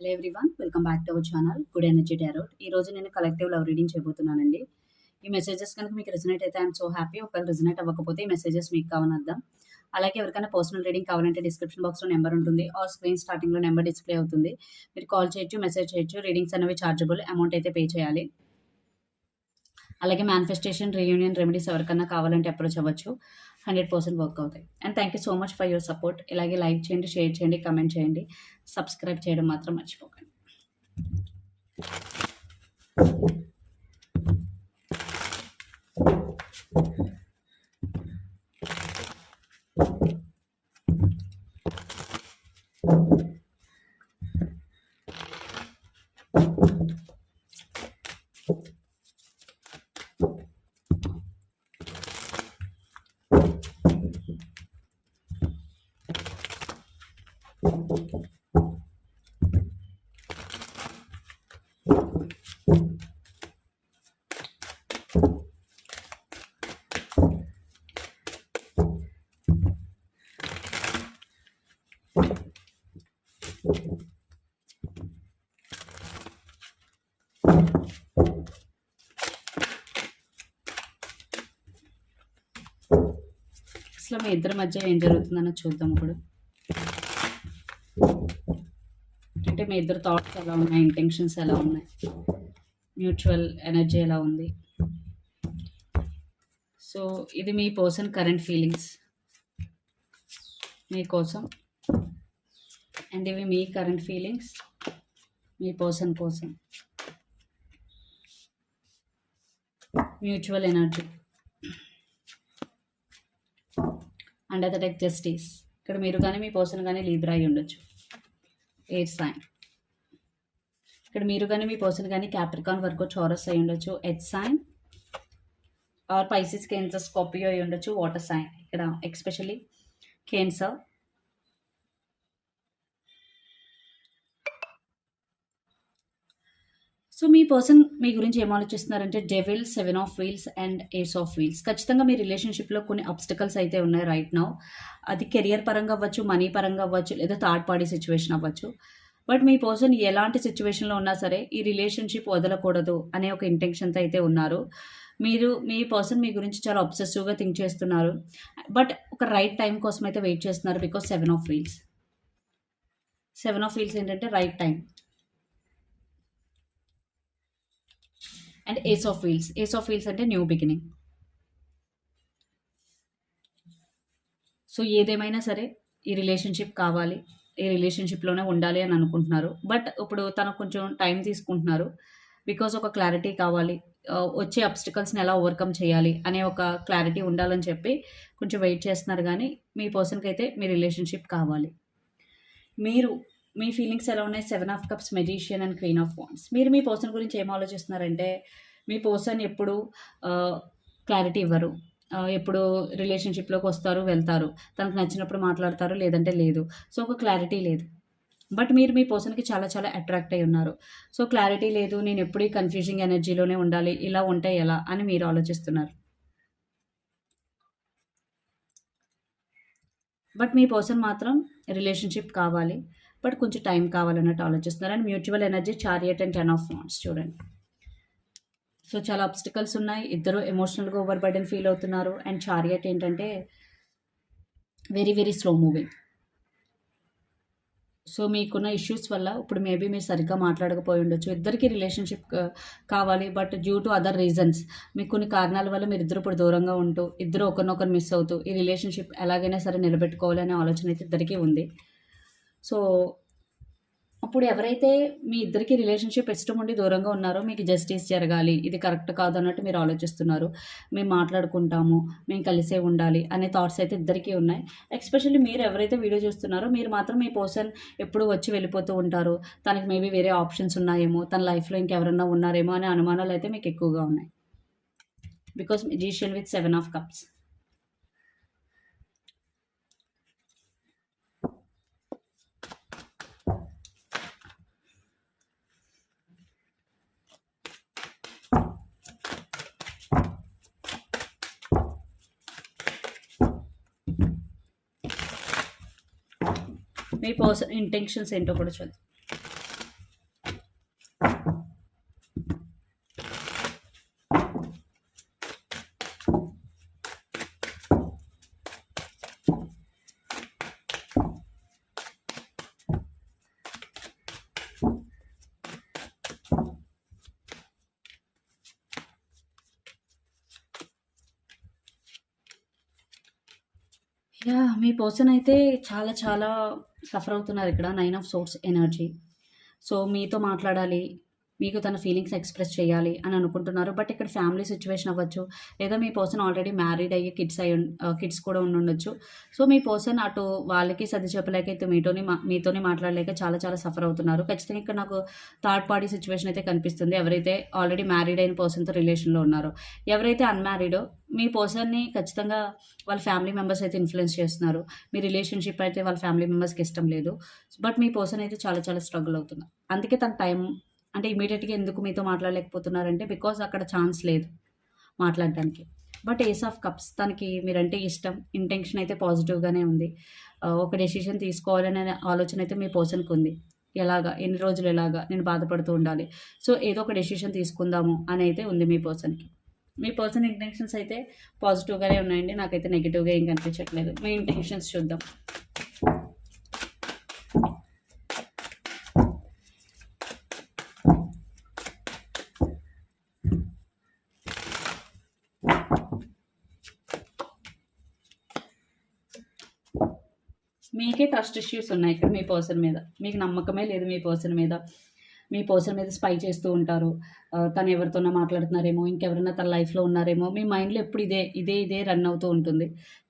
Hello everyone welcome back to our channel good energy tarot ఈ రోజు నేను collective love reading చేయబోతున్నానండి. ఈ messages కనుక మీకు రిజనేట్ అయితే ఐఎమ్ సో హ్యాపీ ఒకవేళ రిజనేట్ అవ్వకపోతే ఈ మెసేజెస్ మీకు కావాలని అలాగే ఎవరికైనా పర్సనల్ రీడింగ్ కావాలంటే డిస్క్రిప్షన్ బాక్స్లో నెంబర్ ఉంటుంది. ఆర్ స్క్రీన్ స్టార్టింగ్లో నెంబర్ డిస్ప్లే అవుతుంది. మీరు కాల్ చేయొచ్చు మెసేజ్ చేయొచ్చు. రీడింగ్స్ అనేవి చార్జబుల్ అమౌంట్ అయితే పే చేయాలి. అలాగే మేనిఫెస్టేషన్ రీయూనియన్ రెమెడీస్ ఎవరికైనా కావాలంటే అప్రోచ్ అవ్వచ్చు. హండ్రెడ్ పర్సెంట్ వర్క్ అవుతాయి. And thank you so much for your support ఇలాగే లైక్ చేయండి షేర్ చేయండి కమెంట్ చేయండి. సబ్స్క్రైబ్ చేయడం మాత్రం మర్చిపోకండి. అసలు మీ ఇద్దరి మధ్య ఏం జరుగుతుందన్న చూద్దాం ఇప్పుడు. అంటే మీ ఇద్దరు థాట్స్ ఎలా ఉన్నాయి? ఇంటెన్షన్స్ ఎలా ఉన్నాయి? మ్యూచువల్ ఎనర్జీ ఎలా ఉంది? సో ఇది మీ పర్సన్ కరెంట్ ఫీలింగ్స్ మీకోసం అండ్ ఇవి మీ కరెంట్ ఫీలింగ్స్ మీ పర్సన్ కోసం. Mutual energy and the tech justice ఇక్కడ మీరు కానీ మీ పర్సన్ కానీ లీబ్రా అయి ఉండొచ్చు. Air sign. ఇక్కడ మీరు కానీ మీ పర్సన్ కానీ క్యాప్రికాన్ వరకు చోరస్ అయి ఉండొచ్చు earth sign. Or Pisces Cancer Scorpio అయి ఉండొచ్చు వాటర్ సైన్. ఇక్కడ ఎక్స్పెషలీ కేన్సర్ సో మీ పర్సన్ మీ గురించి ఏం ఆలోచిస్తున్నారంటే devil seven of wheels and ace of wheels. ఖచ్చితంగా మీ రిలేషన్షిప్లో కొన్ని అబ్స్టికల్స్ అయితే ఉన్నాయి రైట్ నౌ అది కెరియర్ పరంగా అవ్వచ్చు మనీ పరంగా అవ్వచ్చు లేదా థర్డ్ పార్టీ సిచ్యువేషన్ అవ్వచ్చు. బట్ మీ పర్సన్ ఎలాంటి సిచ్యువేషన్లో ఉన్నా సరే ఈ రిలేషన్షిప్ వదలకూడదు అనే ఒక ఇంటెన్షన్తో అయితే ఉన్నారు. మీరు మీ పర్సన్ మీ గురించి చాలా అబ్సెసివ్గా థింక్ చేస్తున్నారు. బట్ ఒక రైట్ టైం కోసం అయితే వెయిట్ చేస్తున్నారు because seven of wheels. Seven of wheels ఏంటంటే right time and ace of wheels ace of wheels అంటే న్యూ బిగినింగ్ సో ఏదేమైనా సరే ఈ రిలేషన్షిప్ కావాలి. ఈ రిలేషన్షిప్లోనే ఉండాలి అని అనుకుంటున్నారు. బట్ ఇప్పుడు తనకు కొంచెం టైం తీసుకుంటున్నారు. బికాజ్ ఒక క్లారిటీ కావాలి. వచ్చే అబ్స్టికల్స్ని ఎలా ఓవర్కమ్ చేయాలి అనే ఒక క్లారిటీ ఉండాలని చెప్పి కొంచెం వెయిట్ చేస్తున్నారు. కానీ మీ పర్సన్కి అయితే మీ రిలేషన్షిప్ కావాలి. మీరు మీ ఫీలింగ్స్ ఎలా ఉన్నాయి? Seven of cups magician and queen of wands మీరు మీ పర్సన్ గురించి ఏం ఆలోచిస్తున్నారంటే మీ పర్సన్ ఎప్పుడు క్లారిటీ ఇవ్వరు. ఎప్పుడు రిలేషన్షిప్లోకి వస్తారు వెళ్తారు. తనకు నచ్చినప్పుడు మాట్లాడతారు లేదంటే లేదు. సో ఒక క్లారిటీ లేదు. బట్ మీరు మీ పర్సన్కి చాలా చాలా అట్రాక్ట్ అయి ఉన్నారు. సో క్లారిటీ లేదు నేను ఎప్పుడు ఈ కన్ఫ్యూజింగ్ ఎనర్జీలోనే ఉండాలి ఇలా ఉంటే ఎలా అని మీరు ఆలోచిస్తున్నారు. బట్ మీ పర్సన్ మాత్రం రిలేషన్షిప్ కావాలి. బట్ కొంచెం టైం కావాలన్నట్టు ఆలోచిస్తున్నారు. And mutual energy chariot and ten of wands చూడండి. సో చాలా అబ్స్టికల్స్ ఉన్నాయి. ఇద్దరు ఎమోషనల్గా ఓవర్ బర్డెన్ ఫీల్ అవుతున్నారు. అండ్ చారియట్ ఏంటంటే very very slow moving so మీకున్న ఇష్యూస్ వల్ల ఇప్పుడు మేబీ మీరు సరిగ్గా మాట్లాడకపోయి ఉండొచ్చు. ఇద్దరికి రిలేషన్షిప్ uh, కావాలి. But due to other reasons మీకు కొన్ని కారణాల వల్ల మీరు ఇద్దరు ఇప్పుడు దూరంగా ఉంటూ ఇద్దరు ఒకరినొకరు మిస్ అవుతూ ఈ రిలేషన్షిప్ ఎలాగైనా సరే నిలబెట్టుకోవాలనే ఆలోచన అయితే ఇద్దరికీ ఉంది. సో అప్పుడు ఎవరైతే మీ ఇద్దరికి రిలేషన్షిప్ ఇష్టం ఉండి దూరంగా ఉన్నారో మీకు జస్టిస్ జరగాలి ఇది కరెక్ట్ కాదు అన్నట్టు మీరు ఆలోచిస్తున్నారు మేము మాట్లాడుకుంటాము మేము కలిసే ఉండాలి అనే థాట్స్ అయితే ఇద్దరికీ ఉన్నాయి. ఎక్స్పెషల్లీ మీరు ఎవరైతే వీడియో చూస్తున్నారో మీరు మాత్రం మీ పర్సన్ ఎప్పుడు వచ్చి వెళ్ళిపోతూ ఉంటారు. తనకి మేబీ వేరే ఆప్షన్స్ ఉన్నాయేమో తన లైఫ్లో ఇంకెవరన్నా ఉన్నారేమో అనే అనుమానాలు అయితే మీకు ఎక్కువగా ఉన్నాయి. బికాస్ జీషియల్ విత్ సెవెన్ ఆఫ్ కప్స్ మీ పర్సన్ ఇంటెన్షన్స్ ఏంటో కూడా చూద్దాం. యా మీ పర్సన్ అయితే చాలా చాలా సఫర్ అవుతున్నారు ఇక్కడ. Nine of swords energy so మీతో మాట్లాడాలి. మీకు తన ఫీలింగ్స్ ఎక్స్ప్రెస్ చేయాలి అని అనుకుంటున్నారు. బట్ ఇక్కడ ఫ్యామిలీ సిచ్యువేషన్ అవ్వచ్చు. లేదా మీ పర్సన్ ఆల్రెడీ మ్యారీడ్ అయ్యి కిడ్స్ అయి కిడ్స్ uh, కూడా ఉండి ఉండొచ్చు. సో మీ పర్సన్ అటు వాళ్ళకి సర్ది చెప్పలేక మీతోని మా మీతోని మాట్లాడలేక చాలా చాలా సఫర్ అవుతున్నారు. ఖచ్చితంగా ఇక్కడ నాకు థర్డ్ పార్టీ సిచ్యువేషన్ అయితే కనిపిస్తుంది. ఎవరైతే ఆల్రెడీ మ్యారీడ్ అయిన పర్సన్తో రిలేషన్లో ఉన్నారో ఎవరైతే అన్మ్యారీడో మీ పర్సన్ని ఖచ్చితంగా వాళ్ళ ఫ్యామిలీ మెంబర్స్ అయితే ఇన్ఫ్లుయెన్స్ చేస్తున్నారు. మీ రిలేషన్షిప్ అయితే వాళ్ళ ఫ్యామిలీ మెంబర్స్కి ఇష్టం లేదు. బట్ మీ పర్సన్ అయితే చాలా చాలా స్ట్రగుల్ అవుతున్నారు. అందుకే తన టైం అంటే ఇమీడియట్గా ఎందుకు మీతో మాట్లాడలేకపోతున్నారంటే బికాజ్ అక్కడ ఛాన్స్ లేదు మాట్లాడడానికి. బట్ ఏస్ ఆఫ్ కప్స్ తనకి మీరంటే ఇష్టం. ఇంటెన్షన్ అయితే పాజిటివ్గానే ఉంది. ఒక డెసిషన్ తీసుకోవాలనే ఆలోచన అయితే మీ పర్సన్కి ఉంది. ఎలాగా? ఎన్ని రోజులు ఎలాగా? నేను బాధపడుతూ ఉండాలి. సో ఏదో ఒక డెసిషన్ తీసుకుందాము అని అయితే ఉంది మీ పర్సన్కి మీ పర్సన్ ఇంటెన్షన్స్ అయితే పాజిటివ్గానే ఉన్నాయండి. నాకైతే నెగిటివ్గా ఏం కనిపించట్లేదు. మీ ఇంటెన్షన్స్ చూద్దాం. మీకే ట్రస్ట్ ఇష్యూస్ ఉన్నాయి ఇక్కడ మీ పర్సన్ మీద. మీకు నమ్మకమే లేదు మీ పర్సన్ మీద. మీ పర్సన్ మీద స్పై చేస్తూ ఉంటారు. తను ఎవరితోనో మాట్లాడుతున్నారేమో ఇంకెవరైనా తన లైఫ్లో ఉన్నారేమో మీ మైండ్లో ఎప్పుడు ఇదే ఇదే ఇదే రన్ అవుతూ ఉంటుంది.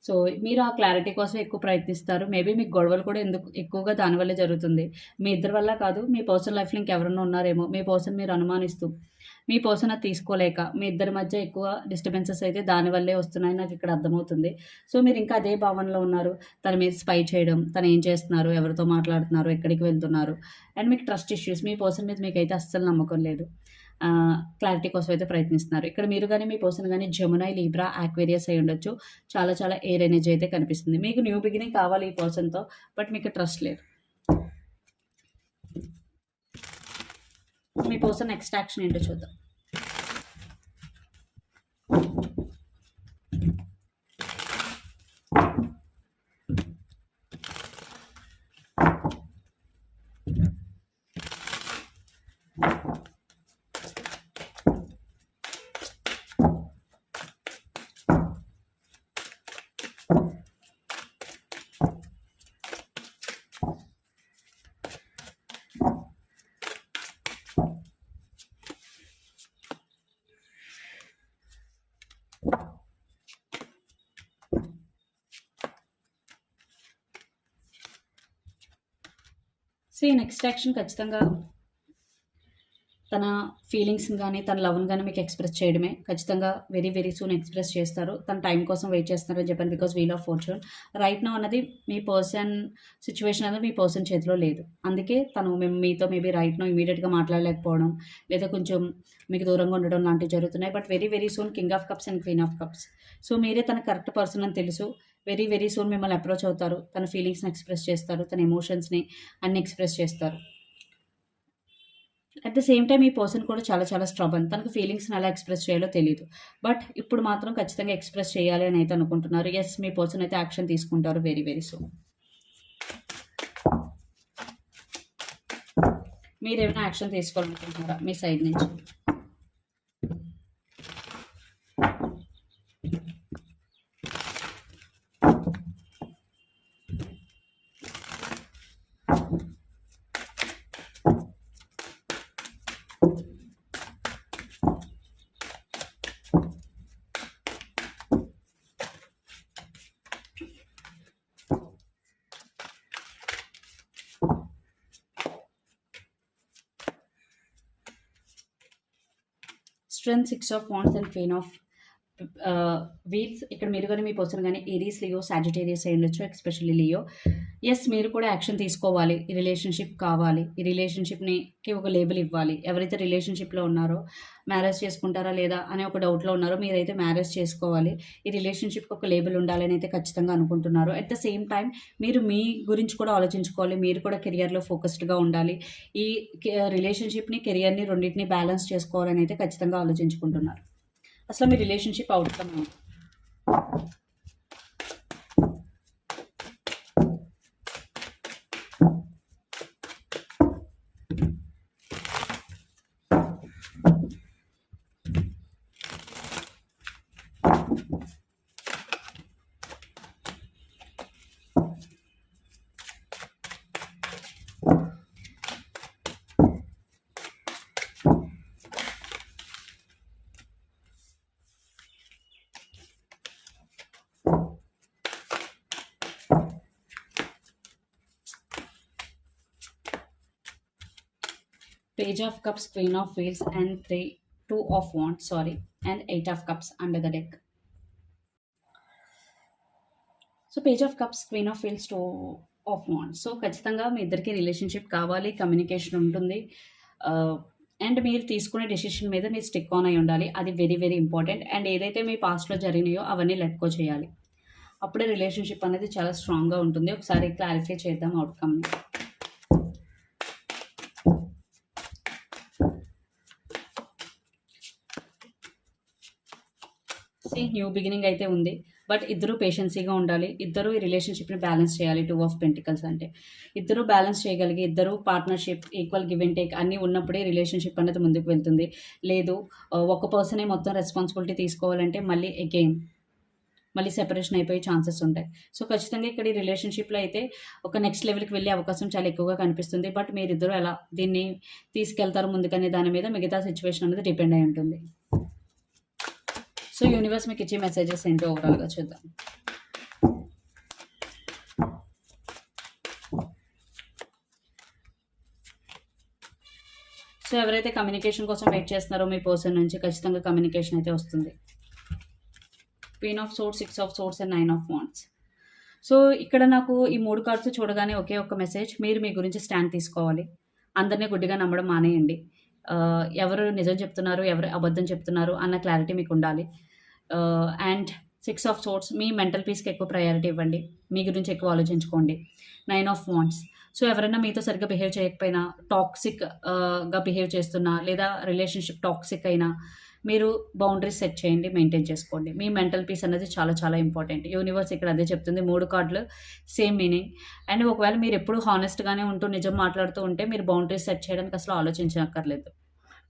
సో మీరు ఆ క్లారిటీ కోసం ఎక్కువ ప్రయత్నిస్తారు. మేబీ మీకు గొడవలు కూడా ఎందుకు ఎక్కువగా దానివల్లే జరుగుతుంది. మీ ఇద్దరి వల్ల కాదు మీ పర్సన్ లైఫ్లో ఇంకెవరైనా ఉన్నారేమో మీ పర్సన్ మీరు అనుమానిస్తూ మీ పర్సన్ అది తీసుకోలేక మీ ఇద్దరి మధ్య ఎక్కువ డిస్టర్బెన్సెస్ అయితే దానివల్లే వస్తున్నాయని నాకు ఇక్కడ అర్థమవుతుంది. సో మీరు ఇంకా అదే భావనలో ఉన్నారు. తన మీద స్పై చేయడం తను ఏం చేస్తున్నారు ఎవరితో మాట్లాడుతున్నారు ఎక్కడికి వెళ్తున్నారు అండ్ మీకు ట్రస్ట్ ఇష్యూస్ మీ పర్సన్ మీద మీకు అయితే అస్సలు నమ్మకం లేదు. క్లారిటీ కోసం అయితే ప్రయత్నిస్తున్నారు. ఇక్కడ మీరు కానీ మీ పర్సన్ కానీ జమునై లీబ్రా ఆక్వేరియస్ అయి ఉండొచ్చు. చాలా చాలా ఎయిర్ ఎనర్జీ అయితే కనిపిస్తుంది. మీకు న్యూ బిగినింగ్ కావాలి ఈ పర్సన్తో బట్ మీకు ట్రస్ట్ లేదు. మీ పర్సన్ నెక్స్ట్ యాక్షన్ ఏంటో చూద్దాం. సో నెక్స్ట్ యాక్షన్ ఖచ్చితంగా తన ఫీలింగ్స్ని కానీ తన లవ్ని కానీ మీకు ఎక్స్ప్రెస్ చేయడమే. ఖచ్చితంగా వెరీ వెరీ సూన్ ఎక్స్ప్రెస్ చేస్తారు. తన టైం కోసం వెయిట్ చేస్తున్నారు అని చెప్పాను because wheel of fortune right now అన్నది మీ పర్సన్ సిచ్యువేషన్ అనేది మీ పర్సన్ చేతిలో లేదు. అందుకే తను మేము మీతో మేబీ రైట్ నో ఇమీడియట్గా మాట్లాడలేకపోవడం లేదా కొంచెం మీకు దూరంగా ఉండడం లాంటివి జరుగుతున్నాయి. But very very soon king of cups and queen of cups so మీరే తన కరెక్ట్ పర్సన్ అని తెలుసు. వెరీ వెరీ సూన్ మిమ్మల్ని అప్రోచ్ అవుతారు. తన ఫీలింగ్స్ని ఎక్స్ప్రెస్ చేస్తారు. తన ఎమోషన్స్ని అన్ని ఎక్స్ప్రెస్ చేస్తారు. అట్ ద సేమ్ టైం ఈ పర్సన్ కూడా చాలా చాలా స్ట్రబన్ తనకు ఫీలింగ్స్ని ఎలా ఎక్స్ప్రెస్ చేయాలో తెలియదు బట్ ఇప్పుడు మాత్రం ఖచ్చితంగా ఎక్స్ప్రెస్ చేయాలి అని అయితే అనుకుంటున్నారు. ఎస్ మీ పర్సన్ అయితే యాక్షన్ తీసుకుంటారు వెరీ వెరీ సూన్ మీరు ఏమైనా యాక్షన్ తీసుకోవాలనుకుంటున్నారా? మీ సైడ్ నుంచి. Strength six of wands and fain of wheels ఇక్కడ మీరు కానీ మీ పర్సన్ కానీ ఏరీస్ లియో సాజిటేరియస్ అయి ఉండొచ్చు ఎస్పెషల్లీ లియో ఎస్ మీరు కూడా యాక్షన్ తీసుకోవాలి. ఈ రిలేషన్షిప్ కావాలి. ఈ రిలేషన్షిప్నికి ఒక లేబుల్ ఇవ్వాలి. ఎవరైతే రిలేషన్షిప్లో ఉన్నారో మ్యారేజ్ చేసుకుంటారా లేదా అనే ఒక డౌట్లో ఉన్నారో మీరైతే మ్యారేజ్ చేసుకోవాలి. ఈ రిలేషన్షిప్కి ఒక లేబుల్ ఉండాలని అయితే ఖచ్చితంగా అనుకుంటున్నారు. అట్ ద సేమ్ టైం మీరు మీ గురించి కూడా ఆలోచించుకోవాలి. మీరు కూడా కెరియర్లో ఫోకస్డ్గా ఉండాలి. ఈ రిలేషన్షిప్ని కెరియర్ని రెండింటిని బ్యాలెన్స్ చేసుకోవాలని అయితే ఖచ్చితంగా ఆలోచించుకుంటున్నారు. అసలు మీ రిలేషన్షిప్ అవుట్కమ్ ఏంటి? Page of cups queen of wheels and three two of wands sorry and eight of cups under the deck so page of cups queen of feels two of wands so ఖచ్చితంగా మీ ఇద్దరికి relationship కావాలి communication ఉంటుంది. Uh, and మీరు తీసుకునే decision మీద మీరు stick on అయి ఉండాలి. అది వెరీ వెరీ ఇంపార్టెంట్ అండ్ ఏదైతే మీ పాస్ట్లో జరిగినాయో అవన్నీ లెట్కో చేయాలి. అప్పుడే రిలేషన్షిప్ అనేది చాలా స్ట్రాంగ్గా ఉంటుంది. ఒకసారి క్లారిఫై చేద్దాం అవుట్కమ్ని న్యూ బిగినింగ్ అయితే ఉంది. బట్ ఇద్దరు పేషెన్సీగా ఉండాలి. ఇద్దరు ఈ రిలేషన్షిప్ని బ్యాలెన్స్ చేయాలి. టూ ఆఫ్ పెంటికల్స్ అంటే. ఇద్దరు బ్యాలెన్స్ చేయగలిగి ఇద్దరు partnership equal give and take అన్నీ ఉన్నప్పుడే రిలేషన్షిప్ అనేది ముందుకు వెళ్తుంది. లేదు ఒక పర్సనే మొత్తం రెస్పాన్సిబిలిటీ తీసుకోవాలంటే మళ్ళీ అగైన్ మళ్ళీ సెపరేషన్ అయిపోయే ఛాన్సెస్ ఉంటాయి. సో ఖచ్చితంగా ఇక్కడ ఈ రిలేషన్షిప్లో అయితే ఒక నెక్స్ట్ లెవెల్కి వెళ్ళే అవకాశం చాలా ఎక్కువగా కనిపిస్తుంది. బట్ మీరిద్దరూ ఎలా దీన్ని తీసుకెళ్తారు ముందుకనే దాని మీద మిగతా సిచ్యువేషన్ అనేది డిపెండ్ అయి ఉంటుంది. సో యూనివర్స్ మీకు ఇచ్చే మెసేజెస్ ఏంటో ఓవరాల్గా చూద్దాం. సో ఎవరైతే కమ్యూనికేషన్ కోసం వెయిట్ చేస్తున్నారో మీ పర్సన్ నుంచి ఖచ్చితంగా కమ్యూనికేషన్ అయితే వస్తుంది. Queen of swords six of swords and nine of wands so ఇక్కడ నాకు ఈ మూడు కార్డ్స్ చూడగానే ఒకే ఒక్క మెసేజ్ మీరు మీ గురించి స్టాండ్ తీసుకోవాలి. అందరినీ గుడ్డిగా నమ్మడం మానేయండి. ఎవరు నిజం చెప్తున్నారు ఎవరు అబద్ధం చెప్తున్నారు అన్న క్లారిటీ మీకు ఉండాలి. అండ్ సిక్స్ ఆఫ్ సోర్ట్స్ మీ మెంటల్ పీస్కి ఎక్కువ ప్రయారిటీ ఇవ్వండి. మీ గురించి ఎక్కువ ఆలోచించుకోండి. నైన్ ఆఫ్ వాంట్స్ సో ఎవరైనా మీతో సరిగ్గా బిహేవ్ చేయకపోయినా టాక్సిక్గా బిహేవ్ చేస్తున్నా లేదా రిలేషన్షిప్ టాక్సిక్ అయినా మీరు బౌండరీస్ సెట్ చేయండి మెయింటైన్ చేసుకోండి. మీ మెంటల్ పీస్ అనేది చాలా చాలా ఇంపార్టెంట్ యూనివర్స్ ఇక్కడ అదే చెప్తుంది మూడు కార్డులు సేమ్ మీనింగ్ అండ్ ఒకవేళ మీరు ఎప్పుడు హానెస్ట్గానే ఉంటూ నిజం మాట్లాడుతూ ఉంటే మీరు బౌండరీస్ సెట్ చేయడానికి అసలు ఆలోచించక్కర్లేదు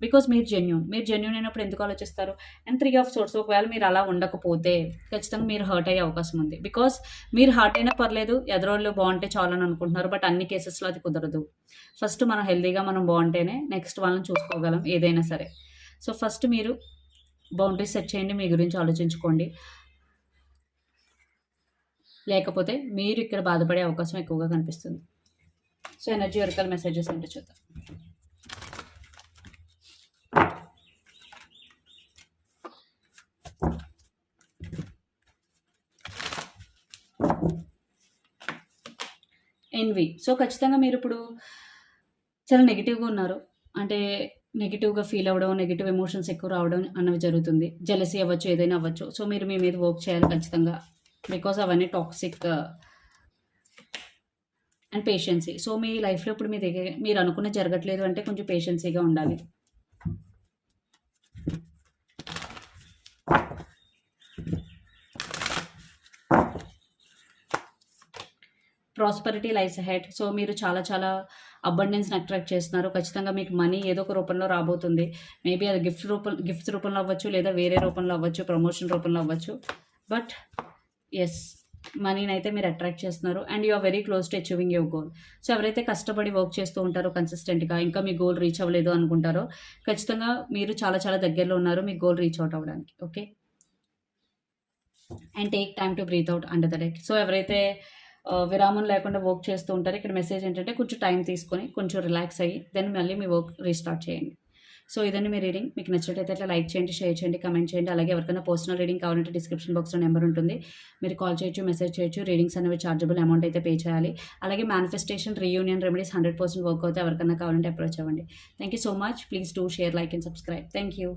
బికాస్ మీరు జెన్యున్ మీరు జెన్యున్ అయినప్పుడు ఎందుకు ఆలోచిస్తారు? అండ్ త్రీ ఆఫ్ సోర్స్ ఒకవేళ మీరు అలా ఉండకపోతే ఖచ్చితంగా మీరు హర్ట్ అయ్యే అవకాశం ఉంది. బికాస్ మీరు హర్ట్ అయినా పర్లేదు ఎదరోళ్ళు బాగుంటే చాలని అనుకుంటున్నారు బట్ అన్ని కేసెస్లో అది కుదరదు. ఫస్ట్ మనం హెల్తీగా మనం బాగుంటేనే నెక్స్ట్ వాళ్ళని చూసుకోగలం ఏదైనా సరే. సో ఫస్ట్ మీరు బౌండరీస్ సెట్ చేయండి మీ గురించి ఆలోచించుకోండి. లేకపోతే మీరు ఇక్కడ బాధపడే అవకాశం ఎక్కువగా కనిపిస్తుంది. సో ఎనర్జీ వర్కల్ మెసేజెస్ అంటే చూద్దాం. ఎన్వి సో ఖచ్చితంగా మీరు ఇప్పుడు చాలా నెగిటివ్గా ఉన్నారు. అంటే నెగిటివ్గా ఫీల్ అవ్వడం నెగిటివ్ ఎమోషన్స్ ఎక్కువ రావడం అన్నవి జరుగుతుంది. జలసీ అవ్వచ్చు ఏదైనా అవ్వచ్చు. సో మీరు మీ మీద వర్క్ చేయాలి ఖచ్చితంగా. బికాస్ అవన్నీ టాక్సిక్ అండ్ పేషెన్సీ సో మీ లైఫ్లో ఇప్పుడు మీ దగ్గర మీరు అనుకున్న జరగట్లేదు అంటే కొంచెం పేషెన్సీగా ఉండాలి. ప్రాస్పరిటీ లైఫ్ హెడ్ సో మీరు చాలా చాలా అబండెన్స్ని అట్రాక్ట్ చేస్తున్నారు. ఖచ్చితంగా మీకు మనీ ఏదో ఒక రూపంలో రాబోతుంది. మేబీ అది గిఫ్ట్ రూపం గిఫ్ట్స్ రూపంలో అవ్వచ్చు లేదా వేరే రూపంలో అవ్వచ్చు ప్రమోషన్ రూపంలో అవ్వచ్చు. బట్ ఎస్ మనీని అయితే మీరు అట్రాక్ట్ చేస్తున్నారు and you are very close to achieving your goal so ఎవరైతే కష్టపడి వర్క్ చేస్తూ ఉంటారో కన్సిస్టెంట్గా ఇంకా మీ గోల్ రీచ్ అవ్వలేదు అనుకుంటారో ఖచ్చితంగా మీరు చాలా చాలా దగ్గరలో ఉన్నారు మీ గోల్ రీచ్ అవుట్ అవ్వడానికి. Okay and take time to breathe out under the deck so ఎవరైతే విరామం లేకుండా వర్క్ చేస్తూ ఉంటారు. ఇక్కడ మెసేజ్ ఏంటంటే కొంచెం టైం తీసుకొని కొంచెం రిలాక్స్ అయ్యి దెన్ మళ్ళీ మీ వర్క్ రీస్టార్ట్ చేయండి. సో ఇదండి మీ రీడింగ్ మీకు నచ్చినట్లయితే అట్లా లైక్ చేయండి షేర్ చేయండి కమెంట్ చేయండి. అలాగే ఎవరికైనా పర్సనల్ రీడింగ్ కావాలంటే డిస్క్రిప్షన్ బాక్స్లో నెంబర్ ఉంటుంది. మీరు కాల్ చేయొచ్చు మెసేజ్ చేయొచ్చు. రీడింగ్స్ అనేవి చార్జబుల్ అమౌంట్ అయితే పే చేయాలి. అలాగే manifestation reunion remedies hundred percent work అవుతే ఎవరికైనా కావాలంటే అప్రోచ్ అవ్వండి. Thank you so much please do share like and subscribe thank you